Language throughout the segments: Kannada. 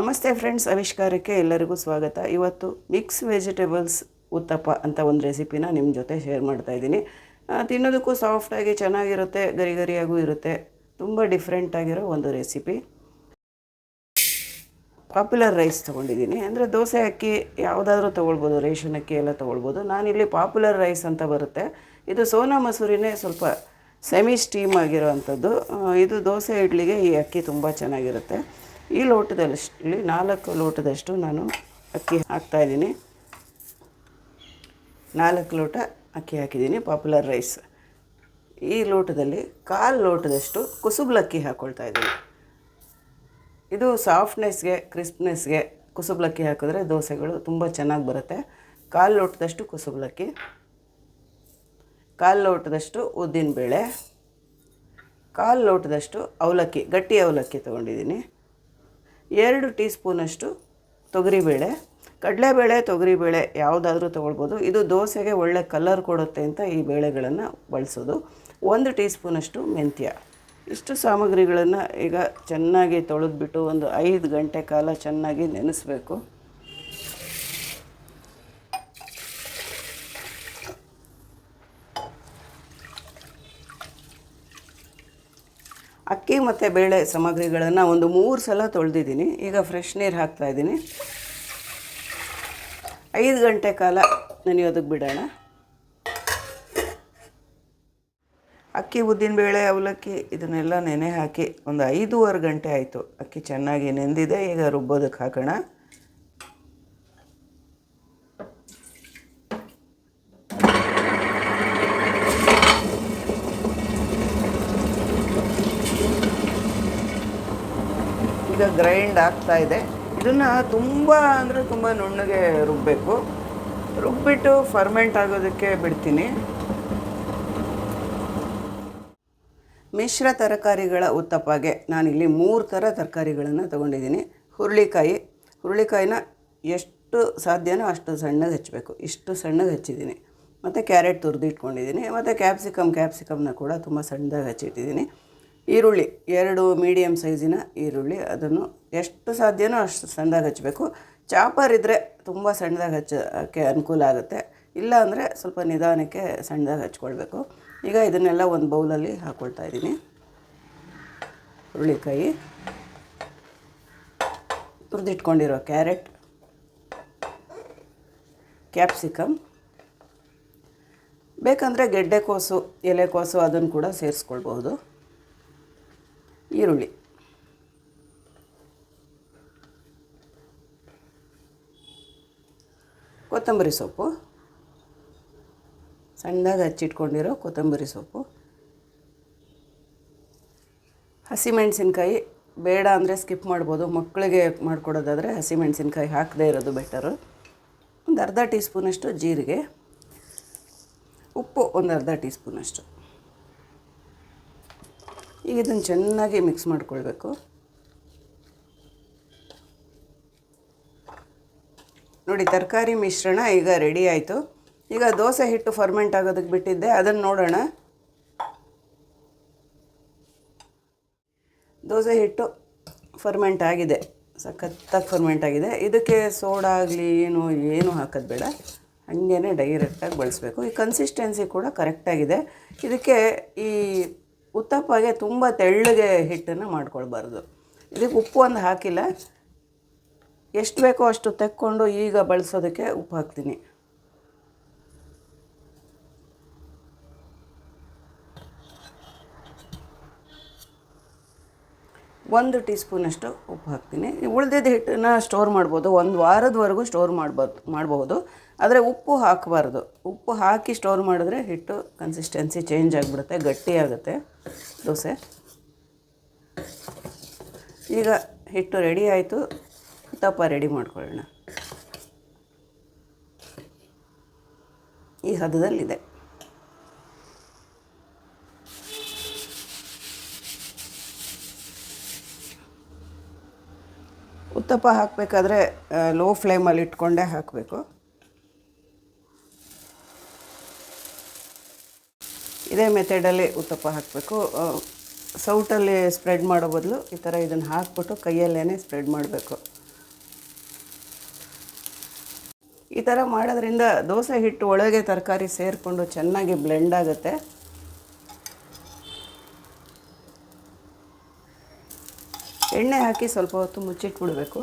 ನಮಸ್ತೆ ಫ್ರೆಂಡ್ಸ್ ಆವಿಷ್ಕಾರಕ್ಕೆ ಎಲ್ಲರಿಗೂ ಸ್ವಾಗತ. ಇವತ್ತು ಮಿಕ್ಸ್ ವೆಜಿಟೇಬಲ್ಸ್ ಉತ್ತಪ್ಪ ಅಂತ ಒಂದು ರೆಸಿಪಿನ ನಿಮ್ಮ ಜೊತೆ ಶೇರ್ ಮಾಡ್ತಾ ಇದ್ದೀನಿ. ತಿನ್ನೋದಕ್ಕೂ ಸಾಫ್ಟಾಗಿ ಚೆನ್ನಾಗಿರುತ್ತೆ, ಗರಿ ಗರಿಯಾಗೂ ಇರುತ್ತೆ. ತುಂಬ ಡಿಫ್ರೆಂಟ್ ಆಗಿರೋ ಒಂದು ರೆಸಿಪಿ ಪಾಪ್ಯುಲರ್ ರೈಸ್ ತೊಗೊಂಡಿದ್ದೀನಿ. ಅಂದರೆ ದೋಸೆ ಅಕ್ಕಿ ಯಾವುದಾದ್ರೂ ತೊಗೊಳ್ಬೋದು, ರೇಷನ್ ಅಕ್ಕಿ ಎಲ್ಲ ತೊಗೊಳ್ಬೋದು. ನಾನಿಲ್ಲಿ ಪಾಪ್ಯುಲರ್ ರೈಸ್ ಅಂತ ಬರುತ್ತೆ. ಇದು ಸೋನಾ ಮಸೂರಿನೇ ಸ್ವಲ್ಪ ಸೆಮಿ ಸ್ಟೀಮ್ ಆಗಿರೋ ಅಂಥದ್ದು ಇದು ದೋಸೆ ಇಡ್ಲಿಗೆ ಈ ಅಕ್ಕಿ ತುಂಬ ಚೆನ್ನಾಗಿರುತ್ತೆ. ಈ ಲೋಟದಲ್ಲಿ ನಾಲ್ಕು ಲೋಟದಷ್ಟು ನಾನು ಅಕ್ಕಿ ಹಾಕ್ತಾಯಿದ್ದೀನಿ ನಾಲ್ಕು ಲೋಟ ಅಕ್ಕಿ ಹಾಕಿದ್ದೀನಿ ಪಾಪ್ಯುಲರ್ ರೈಸ್ ಈ ಲೋಟದಲ್ಲಿ ಕಾಲು ಲೋಟದಷ್ಟು ಕುಸುಬ್ಲಕ್ಕಿ ಹಾಕ್ಕೊಳ್ತಾ ಇದ್ದೀನಿ. ಇದು ಸಾಫ್ಟ್ನೆಸ್ಗೆ ಕ್ರಿಸ್ಪ್ನೆಸ್ಗೆ ಕುಸುಬಲಕ್ಕಿ ಹಾಕಿದ್ರೆ ದೋಸೆಗಳು ತುಂಬ ಚೆನ್ನಾಗಿ ಬರುತ್ತೆ. ಕಾಲು ಲೋಟದಷ್ಟು ಕುಸುಬಲಕ್ಕಿ ಕಾಲು ಲೋಟದಷ್ಟು ಉದ್ದಿನಬೇಳೆ. ಕಾಲು ಲೋಟದಷ್ಟು ಅವಲಕ್ಕಿ, ಗಟ್ಟಿ ಅವಲಕ್ಕಿ ತೊಗೊಂಡಿದ್ದೀನಿ. ಎರಡು ಟೀ ಸ್ಪೂನಷ್ಟು ತೊಗರಿಬೇಳೆ, ಕಡಲೆಬೇಳೆ, ತೊಗರಿಬೇಳೆ ಯಾವುದಾದ್ರೂ ತೊಗೊಳ್ಬೋದು. ಇದು ದೋಸೆಗೆ ಒಳ್ಳೆ ಕಲರ್ ಕೊಡುತ್ತೆ ಅಂತ ಈ ಬೇಳೆಗಳನ್ನು ಬಳಸೋದು. ಒಂದು ಟೀ ಸ್ಪೂನಷ್ಟು ಮೆಂತ್ಯ. ಇಷ್ಟು ಸಾಮಗ್ರಿಗಳನ್ನು ಈಗ ಚೆನ್ನಾಗಿ ತೊಳೆದ್ಬಿಟ್ಟು ಒಂದು ಐದು ಗಂಟೆ ಕಾಲ ಚೆನ್ನಾಗಿ ನೆನೆಸ್ಬೇಕು. ಅಕ್ಕಿ ಮತ್ತು ಬೇಳೆ ಸಾಮಗ್ರಿಗಳನ್ನು ಒಂದು ಮೂರು ಸಲ ತೊಳೆದಿದ್ದೀನಿ. ಈಗ ಫ್ರೆಶ್ ನೀರು ಹಾಕ್ತಾ ಇದ್ದೀನಿ. ಐದು ಗಂಟೆ ಕಾಲ ನೆನೆಯೋದಕ್ಕೆ ಬಿಡೋಣ. ಅಕ್ಕಿ, ಉದ್ದಿನ ಬೇಳೆ, ಅವಲಕ್ಕಿ ಇದನ್ನೆಲ್ಲ ನೆನೆ ಹಾಕಿ ಒಂದು ಐದೂವರೆ ಗಂಟೆ ಆಯಿತು. ಅಕ್ಕಿ ಚೆನ್ನಾಗಿ ನೆಂದಿದೆ, ಈಗ ರುಬ್ಬೋದಕ್ಕೆ ಹಾಕೋಣ. ಈಗ ಗ್ರೈಂಡ್ ಆಗ್ತಾ ಇದೆ. ಇದನ್ನು ತುಂಬ ಅಂದರೆ ತುಂಬ ನುಣ್ಣಗೆ ರುಬ್ಬಬೇಕು ರುಬ್ಬಿಟ್ಟು ಫರ್ಮೆಂಟ್ ಆಗೋದಕ್ಕೆ ಬಿಡ್ತೀನಿ. ಮಿಶ್ರ ತರಕಾರಿಗಳ ಉತ್ತಪ್ಪಗೆ ನಾನಿಲ್ಲಿ ಮೂರು ಥರ ತರಕಾರಿಗಳನ್ನು ತೊಗೊಂಡಿದ್ದೀನಿ. ಹುರುಳಿಕಾಯಿ, ಹುರುಳಿಕಾಯಿನ ಎಷ್ಟು ಸಾಧ್ಯನೋ ಅಷ್ಟು ಸಣ್ಣಗೆ ಹಚ್ಚಬೇಕು ಇಷ್ಟು ಸಣ್ಣಗೆ ಹಚ್ಚಿದ್ದೀನಿ. ಮತ್ತು ಕ್ಯಾರೆಟ್ ತುರಿದಿಟ್ಕೊಂಡಿದ್ದೀನಿ. ಮತ್ತು ಕ್ಯಾಪ್ಸಿಕಮ್, ಕ್ಯಾಪ್ಸಿಕಮ್ನ ಕೂಡ ತುಂಬ ಸಣ್ಣದಾಗಿ ಹಚ್ಚಿಟ್ಟಿದ್ದೀನಿ. ಈರುಳ್ಳಿ, ಎರಡು ಮೀಡಿಯಮ್ ಸೈಜಿನ ಈರುಳ್ಳಿ. ಅದನ್ನು ಎಷ್ಟು ಸಾಧ್ಯನೋ ಅಷ್ಟು ಸಣ್ಣದಾಗಿ ಹಚ್ಚಬೇಕು ಚಾಪರ್ ಇದ್ದರೆ ತುಂಬ ಸಣ್ಣದಾಗಿ ಹಚ್ಚೋಕ್ಕೆ ಅನುಕೂಲ ಆಗುತ್ತೆ. ಇಲ್ಲ ಅಂದರೆ ಸ್ವಲ್ಪ ನಿಧಾನಕ್ಕೆ ಸಣ್ಣದಾಗಿ ಹಚ್ಕೊಳ್ಬೇಕು. ಈಗ ಇದನ್ನೆಲ್ಲ ಒಂದು ಬೌಲಲ್ಲಿ ಹಾಕ್ಕೊಳ್ತಾ ಇದ್ದೀನಿ. ಹುರುಳಿಕಾಯಿ. ತುರಿದಿಟ್ಕೊಂಡಿರೋ ಕ್ಯಾರೆಟ್. ಕ್ಯಾಪ್ಸಿಕಮ್. ಬೇಕಂದರೆ ಗೆಡ್ಡೆಕೋಸು ಎಲೆಕೋಸು ಅದನ್ನು ಕೂಡ ಸೇರಿಸ್ಕೊಳ್ಬಹುದು. ಈರುಳ್ಳಿ. ಕೊತ್ತಂಬರಿ ಸೊಪ್ಪು. ಸಣ್ಣದಾಗಿ ಹಚ್ಚಿಟ್ಕೊಂಡಿರೋ ಕೊತ್ತಂಬರಿ ಸೊಪ್ಪು. ಹಸಿಮೆಣಸಿನ್ಕಾಯಿ ಬೇಡ ಅಂದರೆ ಸ್ಕಿಪ್ ಮಾಡ್ಬೋದು. ಮಕ್ಕಳಿಗೆ ಮಾಡಿಕೊಡೋದಾದರೆ ಹಸಿಮೆಣಸಿನ್ಕಾಯಿ ಹಾಕದೇ ಇರೋದು ಬೆಟರು. ಒಂದು ಅರ್ಧ ಟೀ ಸ್ಪೂನಷ್ಟು ಜೀರಿಗೆ. ಉಪ್ಪು ಒಂದು ಅರ್ಧ ಟೀ ಸ್ಪೂನಷ್ಟು ಈಗ ಇದನ್ನು ಚೆನ್ನಾಗಿ ಮಿಕ್ಸ್ ಮಾಡ್ಕೊಳ್ಬೇಕು. ನೋಡಿ, ತರಕಾರಿ ಮಿಶ್ರಣ ಈಗ ರೆಡಿ ಆಯಿತು. ಈಗ ದೋಸೆ ಹಿಟ್ಟು ಫರ್ಮೆಂಟ್ ಆಗೋದಕ್ಕೆ ಬಿಟ್ಟಿದ್ದೆ. ಅದನ್ನು ನೋಡೋಣ. ದೋಸೆ ಹಿಟ್ಟು ಫರ್ಮೆಂಟ್ ಆಗಿದೆ. ಸಖತ್ತಾಗಿ ಫರ್ಮೆಂಟ್ ಆಗಿದೆ. ಇದಕ್ಕೆ ಸೋಡಾ ಆಗಲಿ, ಏನು ಏನು ಹಾಕೋದು ಬೇಡ. ಹಾಗೇ ಡೈರೆಕ್ಟಾಗಿ ಬಳಸಬೇಕು. ಈ ಕನ್ಸಿಸ್ಟೆನ್ಸಿ ಕೂಡ ಕರೆಕ್ಟಾಗಿದೆ ಇದಕ್ಕೆ ಈ ಉತ್ತಪ್ಪಗೆ ತುಂಬ ತೆಳ್ಳಗೆ ಹಿಟ್ಟನ್ನು ಮಾಡ್ಕೊಳ್ಬಾರ್ದು. ಇದಕ್ಕೆ ಉಪ್ಪು ಒಂದು ಹಾಕಿಲ್ಲ. ಎಷ್ಟು ಬೇಕೋ ಅಷ್ಟು ತೆಕ್ಕೊಂಡು ಈಗ ಬಳಸೋದಕ್ಕೆ ಉಪ್ಪು ಹಾಕ್ತೀನಿ. ಒಂದು ಟೀ ಸ್ಪೂನಷ್ಟು ಉಪ್ಪು ಹಾಕ್ತೀನಿ. ಉಳಿದಿದ್ದ ಹಿಟ್ಟನ್ನು ಸ್ಟೋರ್ ಮಾಡ್ಬೋದು. ಒಂದು ವಾರದವರೆಗೂ ಸ್ಟೋರ್ ಮಾಡ್ಬೋದು ಮಾಡಬಹುದು ಆದರೆ ಉಪ್ಪು ಹಾಕಬಾರ್ದು. ಉಪ್ಪು ಹಾಕಿ ಸ್ಟೋರ್ ಮಾಡಿದ್ರೆ ಹಿಟ್ಟು ಕನ್ಸಿಸ್ಟೆನ್ಸಿ ಚೇಂಜ್ ಆಗಿಬಿಡುತ್ತೆ, ಗಟ್ಟಿಯಾಗುತ್ತೆ. ದೋಸೆ. ಈಗ ಹಿಟ್ಟು ರೆಡಿ ಆಯಿತು. ತಪ್ಪ ರೆಡಿ ಮಾಡ್ಕೊಳ್ಳೋಣ. ಈ ಹದದಲ್ಲಿದೆ. ಉತ್ತಪ್ಪ ಹಾಕಬೇಕಾದ್ರೆ ಲೋ ಫ್ಲೇಮಲ್ಲಿ ಇಟ್ಕೊಂಡೇ ಹಾಕಬೇಕು. ಇದೇ ಮೆಥಡಲ್ಲಿ ಉತ್ತಪ್ಪ ಹಾಕಬೇಕು. ಸೌಟಲ್ಲಿ ಸ್ಪ್ರೆಡ್ ಮಾಡೋ ಬದಲು ಈ ಥರ ಇದನ್ನು ಹಾಕ್ಬಿಟ್ಟು ಕೈಯಲ್ಲೇ ಸ್ಪ್ರೆಡ್ ಮಾಡಬೇಕು. ಈ ಥರ ಮಾಡೋದ್ರಿಂದ ದೋಸೆ ಹಿಟ್ಟು ಒಳಗೆ ತರಕಾರಿ ಸೇರಿಕೊಂಡು ಚೆನ್ನಾಗಿ ಬ್ಲೆಂಡ್ ಆಗುತ್ತೆ. ಎಣ್ಣೆ ಹಾಕಿ ಸ್ವಲ್ಪ ಹೊತ್ತು ಮುಚ್ಚಿಟ್ಬಿಡಬೇಕು.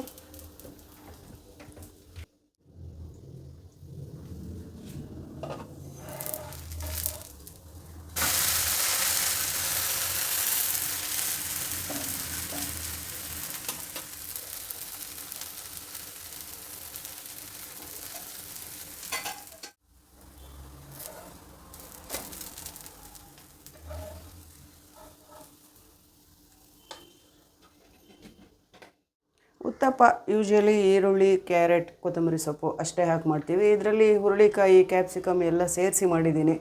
ಉತ್ತಪ್ಪ ಯೂಶ್ವಲಿ ಈರುಳ್ಳಿ, ಕ್ಯಾರೆಟ್, ಕೊತ್ತಂಬರಿ ಸೊಪ್ಪು ಅಷ್ಟೇ ಹಾಕಿ ಮಾಡ್ತೀವಿ. ಇದರಲ್ಲಿ ಹುರುಳಿಕಾಯಿ ಕ್ಯಾಪ್ಸಿಕಮ್ ಎಲ್ಲ ಸೇರಿಸಿ ಮಾಡಿದ್ದೀನಿ.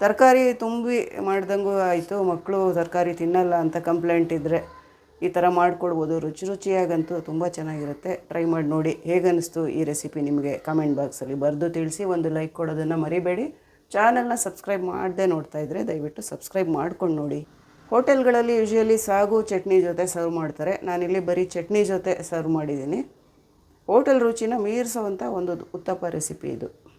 ತರಕಾರಿ ತುಂಬಿ ಮಾಡ್ದಂಗೂ ಆಯಿತು. ಮಕ್ಕಳು ತರಕಾರಿ ತಿನ್ನಲ್ಲ ಅಂತ ಕಂಪ್ಲೇಂಟ್ ಇದ್ದರೆ ಈ ಥರ ಮಾಡಿಕೊಡ್ಬೋದು ರುಚಿ ರುಚಿಯಾಗಂತೂ ತುಂಬ ಚೆನ್ನಾಗಿರುತ್ತೆ. ಟ್ರೈ ಮಾಡಿ ನೋಡಿ ಹೇಗನ್ನಿಸ್ತು ಈ ರೆಸಿಪಿ ನಿಮಗೆ ಕಾಮೆಂಟ್ ಬಾಕ್ಸಲ್ಲಿ ಬರೆದು ತಿಳಿಸಿ. ಒಂದು ಲೈಕ್ ಕೊಡೋದನ್ನು ಮರಿಬೇಡಿ. ಚಾನಲ್ನ ಸಬ್ಸ್ಕ್ರೈಬ್ ಮಾಡದೆ ನೋಡ್ತಾ ಇದ್ದರೆ ದಯವಿಟ್ಟು ಸಬ್ಸ್ಕ್ರೈಬ್ ಮಾಡ್ಕೊಂಡು ನೋಡಿ. ಹೋಟೆಲ್ಗಳಲ್ಲಿ ಯೂಶ್ವಲಿ ಸಾಗು ಚಟ್ನಿ ಜೊತೆ ಸರ್ವ್ ಮಾಡ್ತಾರೆ. ನಾನಿಲ್ಲಿ ಬರೀ ಚಟ್ನಿ ಜೊತೆ ಸರ್ವ್ ಮಾಡಿದ್ದೀನಿ. ಹೋಟೆಲ್ ರುಚಿನ ಮೀರಿಸೋವಂಥ ಒಂದು ಉತ್ತಪ್ಪ ರೆಸಿಪಿ ಇದು.